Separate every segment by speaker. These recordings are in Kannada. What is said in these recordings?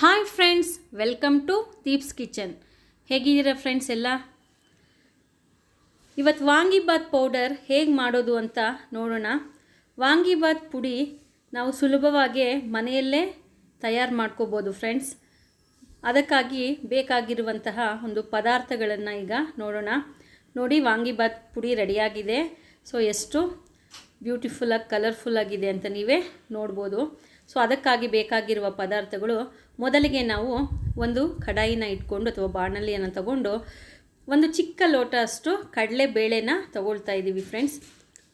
Speaker 1: Hi friends, welcome to Deep's kitchen. ಹೇಗಿದ್ದೀರಾ ಫ್ರೆಂಡ್ಸ್ ಎಲ್ಲ? ಇವತ್ತು ವಾಂಗಿಬಾತ್ ಪೌಡರ್ ಹೇಗೆ ಮಾಡೋದು ಅಂತ ನೋಡೋಣ. ವಾಂಗಿಬಾತ್ ಪುಡಿ ನಾವು ಸುಲಭವಾಗಿ ಮನೆಯಲ್ಲೇ ತಯಾರು ಮಾಡ್ಕೋಬೋದು ಫ್ರೆಂಡ್ಸ್. ಅದಕ್ಕಾಗಿ ಬೇಕಾಗಿರುವಂತಹ ಒಂದು ಪದಾರ್ಥಗಳನ್ನು ಈಗ ನೋಡೋಣ. ನೋಡಿ ವಾಂಗಿಬಾತ್ ಪುಡಿ ರೆಡಿಯಾಗಿದೆ. ಸೊ ಎಷ್ಟು ಬ್ಯೂಟಿಫುಲ್ಲಾಗಿ ಕಲರ್ಫುಲ್ಲಾಗಿದೆ ಅಂತ ನೀವೇ ನೋಡ್ಬೋದು. ಸೊ ಅದಕ್ಕಾಗಿ ಬೇಕಾಗಿರುವ ಪದಾರ್ಥಗಳು ಮೊದಲಿಗೆ ನಾವು ಒಂದು ಕಡಾಯಿನ ಇಟ್ಕೊಂಡು ಅಥವಾ ಬಾಣಲಿಯನ್ನು ತಗೊಂಡು ಒಂದು ಚಿಕ್ಕ ಲೋಟ ಅಷ್ಟು ಕಡಲೆ ಬೇಳೆನ ತಗೊಳ್ತಾ ಇದ್ದೀವಿ ಫ್ರೆಂಡ್ಸ್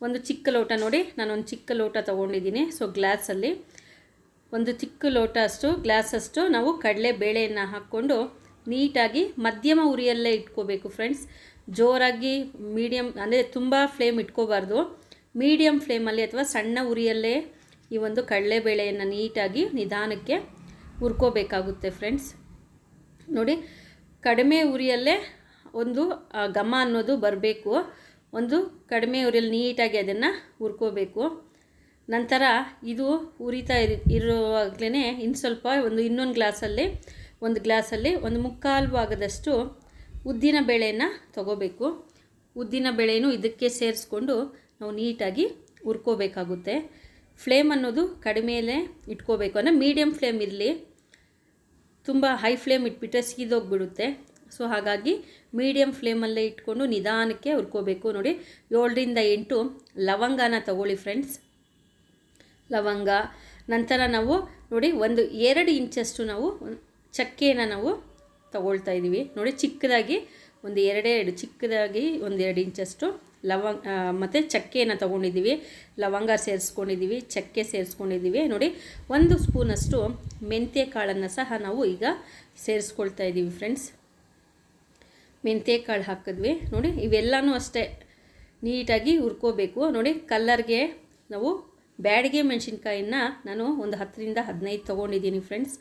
Speaker 1: ಒಂದು ಚಿಕ್ಕ ಲೋಟ ನೋಡಿ, ನಾನೊಂದು ಚಿಕ್ಕ ಲೋಟ ತೊಗೊಂಡಿದ್ದೀನಿ. ಸೊ ಗ್ಲಾಸಲ್ಲಿ ಒಂದು ಚಿಕ್ಕ ಲೋಟ ಅಷ್ಟು ಗ್ಲಾಸಷ್ಟು ನಾವು ಕಡಲೆ ಬೇಳೆಯನ್ನು ಹಾಕ್ಕೊಂಡು ನೀಟಾಗಿ ಮಧ್ಯಮ ಉರಿಯಲ್ಲೇ ಇಟ್ಕೋಬೇಕು ಫ್ರೆಂಡ್ಸ್ ಜೋರಾಗಿ ಮೀಡಿಯಮ್ ಅಂದರೆ ತುಂಬ ಫ್ಲೇಮ್ ಇಟ್ಕೋಬಾರ್ದು. ಮೀಡಿಯಮ್ ಫ್ಲೇಮಲ್ಲಿ ಅಥವಾ ಸಣ್ಣ ಉರಿಯಲ್ಲೇ ಈ ಒಂದು ಕಡಲೆಬೇಳೆಯನ್ನು ನೀಟಾಗಿ ನಿಧಾನಕ್ಕೆ ಹುರ್ಕೋಬೇಕಾಗುತ್ತೆ ಫ್ರೆಂಡ್ಸ್ ನೋಡಿ, ಕಡಿಮೆ ಉರಿಯಲ್ಲೇ ಒಂದು ಘಮ ಅನ್ನೋದು ಬರಬೇಕು. ಒಂದು ಕಡಿಮೆ ಉರಿಯಲ್ಲಿ ನೀಟಾಗಿ ಅದನ್ನು ಹುರ್ಕೋಬೇಕು. ನಂತರ ಇದು ಉರಿತಾ ಇರು ಇರುವಾಗಲೇ ಇನ್ನು ಸ್ವಲ್ಪ ಒಂದು ಇನ್ನೊಂದು ಗ್ಲಾಸಲ್ಲಿ, ಒಂದು ಗ್ಲಾಸಲ್ಲಿ ಒಂದು ಮುಕ್ಕಾಲು ಭಾಗದಷ್ಟು ಉದ್ದಿನ ಬೇಳೆಯನ್ನು ತಗೋಬೇಕು. ಉದ್ದಿನ ಬೇಳೆನೂ ಇದಕ್ಕೆ ಸೇರಿಸ್ಕೊಂಡು ನಾವು ನೀಟಾಗಿ ಹುರ್ಕೋಬೇಕಾಗುತ್ತೆ. ಫ್ಲೇಮ್ ಅನ್ನೋದು ಕಡಿಮೆಯಲ್ಲೇ ಇಟ್ಕೋಬೇಕು. ಅಂದರೆ ಮೀಡಿಯಮ್ ಫ್ಲೇಮ್ ಇರಲಿ. ತುಂಬ ಹೈ ಫ್ಲೇಮ್ ಇಟ್ಬಿಟ್ರೆ ಸೀದೋಗ್ಬಿಡುತ್ತೆ. ಸೊ ಹಾಗಾಗಿ ಮೀಡಿಯಮ್ ಫ್ಲೇಮಲ್ಲೇ ಇಟ್ಕೊಂಡು ನಿಧಾನಕ್ಕೆ ಹುರ್ಕೋಬೇಕು. ನೋಡಿ, ಏಳರಿಂದ ಎಂಟು ಲವಂಗನ ತಗೊಳ್ಳಿ ಫ್ರೆಂಡ್ಸ್ ಲವಂಗ. ನಂತರ ನಾವು, ನೋಡಿ, ಒಂದು ಎರಡು ಇಂಚಷ್ಟು ನಾವು ಚಕ್ಕೆನ ನಾವು ತಗೊಳ್ತಾ ಇದ್ದೀವಿ ನೋಡಿ, ಚಿಕ್ಕದಾಗಿ ಒಂದು ಎರಡೇ ಎರಡು ಚಿಕ್ಕದಾಗಿ ಒಂದು ಎರಡು ಇಂಚಷ್ಟು ಲವಂಗ ಮತ್ತು ಚಕ್ಕೆಯನ್ನು ತೊಗೊಂಡಿದ್ದೀವಿ. ಲವಂಗ ಸೇರಿಸ್ಕೊಂಡಿದ್ದೀವಿ, ಚಕ್ಕೆ ಸೇರಿಸ್ಕೊಂಡಿದ್ದೀವಿ. ನೋಡಿ, ಒಂದು ಸ್ಪೂನಷ್ಟು ಮೆಂತ್ಯ ಕಾಳನ್ನು ಸಹ ನಾವು ಈಗ ಸೇರಿಸ್ಕೊಳ್ತಾ ಇದ್ದೀವಿ ಫ್ರೆಂಡ್ಸ್ ಮೆಂತ್ಯ ಕಾಳು ಹಾಕಿದ್ವಿ. ನೋಡಿ, ಇವೆಲ್ಲನೂ ಅಷ್ಟೇ ನೀಟಾಗಿ ಹುರ್ಕೋಬೇಕು. ನೋಡಿ, ಕಲ್ಲರ್ಗೆ ನಾವು ಬ್ಯಾಡಿಗೆ ಮೆಣಸಿನ್ಕಾಯಿನ ನಾನು ಒಂದು ಹತ್ತರಿಂದ ಹದಿನೈದು ತೊಗೊಂಡಿದ್ದೀನಿ ಫ್ರೆಂಡ್ಸ್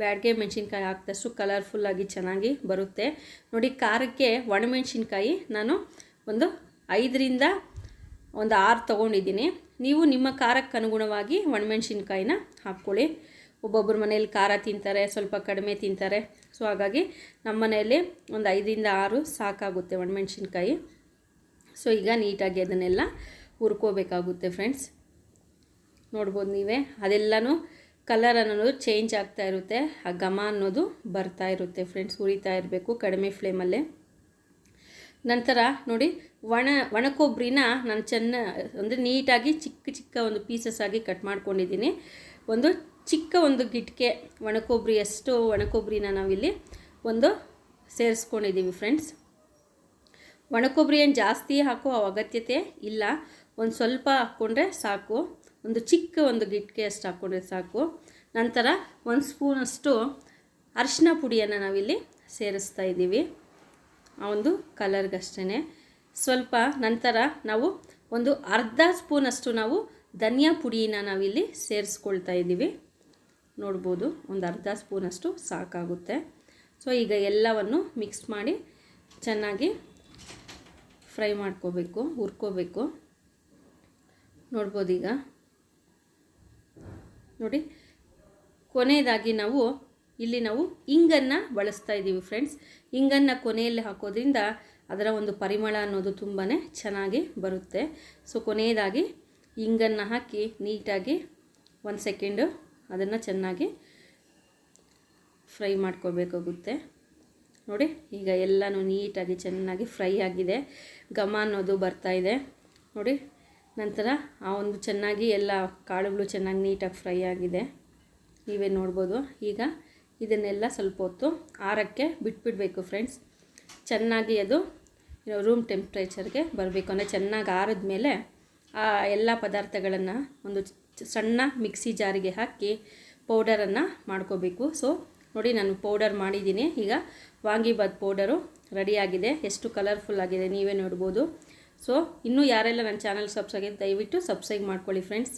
Speaker 1: ಬ್ಯಾಡಿಗೆ ಮೆಣಸಿನ್ಕಾಯಿ ಹಾಕಿದಷ್ಟು ಕಲರ್ಫುಲ್ಲಾಗಿ ಚೆನ್ನಾಗಿ ಬರುತ್ತೆ. ನೋಡಿ, ಖಾರಕ್ಕೆ ಒಣಮೆಣಸಿನ್ಕಾಯಿ ನಾನು ಒಂದು ಐದರಿಂದ ಒಂದು ಆರು ತೊಗೊಂಡಿದ್ದೀನಿ. ನೀವು ನಿಮ್ಮ ಖಾರಕ್ಕೆ ಅನುಗುಣವಾಗಿ ಒಣಮೆಣ್ಸಿನ್ಕಾಯಿನ ಹಾಕ್ಕೊಳ್ಳಿ. ಒಬ್ಬೊಬ್ಬರ ಮನೇಲಿ ಖಾರ ತಿಂತಾರೆ, ಸ್ವಲ್ಪ ಕಡಿಮೆ ತಿಂತಾರೆ. ಸೊ, ಹಾಗಾಗಿ ನಮ್ಮ ಮನೆಯಲ್ಲಿ ಒಂದು ಐದರಿಂದ ಆರು ಸಾಕಾಗುತ್ತೆ ಒಣಮೆಣ್ಸಿನ್ಕಾಯಿ. ಸೊ, ಈಗ ನೀಟಾಗಿ ಅದನ್ನೆಲ್ಲ ಹುರ್ಕೋಬೇಕಾಗುತ್ತೆ ಫ್ರೆಂಡ್ಸ್. ನೋಡ್ಬೋದು ನೀವೇ, ಅದೆಲ್ಲನೂ ಕಲರ್ ಅನ್ನೋದು ಚೇಂಜ್ ಆಗ್ತಾ ಇರುತ್ತೆ. ಆ ಘಮ ಅನ್ನೋದು ಬರ್ತಾ ಇರುತ್ತೆ ಫ್ರೆಂಡ್ಸ್, ಉರಿತಾ ಇರಬೇಕು ಕಡಿಮೆ ಫ್ಲೇಮಲ್ಲೇ. ನಂತರ ನೋಡಿ, ಒಣ ಒಣ ಕೊಬ್ಬರಿನ ನಾನು ಚೆನ್ನ, ಅಂದರೆ ನೀಟಾಗಿ ಚಿಕ್ಕ ಚಿಕ್ಕ ಒಂದು ಪೀಸಸ್ ಆಗಿ ಕಟ್ ಮಾಡ್ಕೊಂಡಿದ್ದೀನಿ. ಒಂದು ಚಿಕ್ಕ ಒಂದು ಗಿಟ್ಕೆ ಒಣ ಕೊಬ್ಬರಿ ಅಷ್ಟು ಒಣ ಕೊಬ್ಬರಿನ ನಾವಿಲ್ಲಿ ಒಂದು ಸೇರಿಸ್ಕೊಂಡಿದ್ದೀವಿ ಫ್ರೆಂಡ್ಸ್ ಒಣ ಕೊಬ್ಬರಿ ಏನು ಜಾಸ್ತಿ ಹಾಕೋ ಅಗತ್ಯತೆ ಇಲ್ಲ. ಒಂದು ಸ್ವಲ್ಪ ಹಾಕ್ಕೊಂಡ್ರೆ ಸಾಕು. ಒಂದು ಚಿಕ್ಕ ಒಂದು ಗಿಟ್ಕೆ ಅಷ್ಟು ಹಾಕ್ಕೊಂಡ್ರೆ ಸಾಕು. ನಂತರ ಒಂದು ಸ್ಪೂನಷ್ಟು ಅರಿಶಿನ ಪುಡಿಯನ್ನು ನಾವಿಲ್ಲಿ ಸೇರಿಸ್ತಾ ಇದ್ದೀವಿ. ಆ ಒಂದು ಕಲರ್ಗಷ್ಟೇ ಸ್ವಲ್ಪ ನಂತರ ನಾವು ಒಂದು ಅರ್ಧ ಸ್ಪೂನಷ್ಟು ನಾವು ಧನಿಯಾ ಪುಡಿನ ನಾವಿಲ್ಲಿ ಸೇರಿಸ್ಕೊಳ್ತಾ ಇದ್ದೀವಿ. ನೋಡ್ಬೋದು, ಒಂದು ಅರ್ಧ ಸ್ಪೂನಷ್ಟು ಸಾಕಾಗುತ್ತೆ. ಸೊ, ಈಗ ಎಲ್ಲವನ್ನು ಮಿಕ್ಸ್ ಮಾಡಿ ಚೆನ್ನಾಗಿ ಫ್ರೈ ಮಾಡ್ಕೋಬೇಕು, ಹುರ್ಕೋಬೇಕು. ನೋಡ್ಬೋದು ಈಗ. ನೋಡಿ, ಕೊನೆಯದಾಗಿ ನಾವು ಇಲ್ಲಿ ನಾವು ಇಂಗನ್ನು ಬಳಸ್ತಾ ಇದ್ದೀವಿ ಫ್ರೆಂಡ್ಸ್ ಇಂಗನ್ನು ಕೊನೆಯಲ್ಲಿ ಹಾಕೋದ್ರಿಂದ ಅದರ ಒಂದು ಪರಿಮಳ ಅನ್ನೋದು ತುಂಬಾ ಚೆನ್ನಾಗಿ ಬರುತ್ತೆ. ಸೊ ಕೊನೆಯದಾಗಿ ಇಂಗನ್ನು ಹಾಕಿ ನೀಟಾಗಿ ಒಂದು ಸೆಕೆಂಡು ಅದನ್ನು ಚೆನ್ನಾಗಿ ಫ್ರೈ ಮಾಡ್ಕೋಬೇಕಾಗುತ್ತೆ. ನೋಡಿ, ಈಗ ಎಲ್ಲನೂ ನೀಟಾಗಿ ಚೆನ್ನಾಗಿ ಫ್ರೈ ಆಗಿದೆ. ಘಮ ಅನ್ನೋದು ಬರ್ತಾ ಇದೆ. ನೋಡಿ, ನಂತರ ಆ ಒಂದು ಚೆನ್ನಾಗಿ ಎಲ್ಲ ಕಾಳುಗಳು ಚೆನ್ನಾಗಿ ನೀಟಾಗಿ ಫ್ರೈ ಆಗಿದೆ. ನೀವೇ ನೋಡ್ಬೋದು. ಈಗ ಇದನ್ನೆಲ್ಲ ಸ್ವಲ್ಪ ಹೊತ್ತು ಆರಕ್ಕೆ ಬಿಟ್ಬಿಡಬೇಕು ಫ್ರೆಂಡ್ಸ್ ಚೆನ್ನಾಗಿ ಅದು ರೂಮ್ ಟೆಂಪ್ರೇಚರ್ಗೆ ಬರಬೇಕು. ಅಂದರೆ ಚೆನ್ನಾಗಿ ಆರಿದ ಮೇಲೆ ಆ ಎಲ್ಲ ಪದಾರ್ಥಗಳನ್ನು ಒಂದು ಸಣ್ಣ ಮಿಕ್ಸಿ ಜಾರಿಗೆ ಹಾಕಿ ಪೌಡರನ್ನು ಮಾಡ್ಕೋಬೇಕು. ಸೊ ನೋಡಿ ನಾನು ಪೌಡರ್ ಮಾಡಿದ್ದೀನಿ. ಈಗ ವಾಂಗಿಬಾತ್ ಪೌಡರು ರೆಡಿಯಾಗಿದೆ ಎಷ್ಟು ಕಲರ್ಫುಲ್ ಆಗಿದೆ ನೀವೇ ನೋಡ್ಬೋದು. ಸೊ ಇನ್ನೂ ಯಾರೆಲ್ಲ ನನ್ನ ಚಾನಲ್ ಸಬ್ಸ್ಕ್ರೈಬ್ ದಯವಿಟ್ಟು ಸಬ್ಸ್ಕ್ರೈಬ್ ಮಾಡ್ಕೊಳ್ಳಿ ಫ್ರೆಂಡ್ಸ್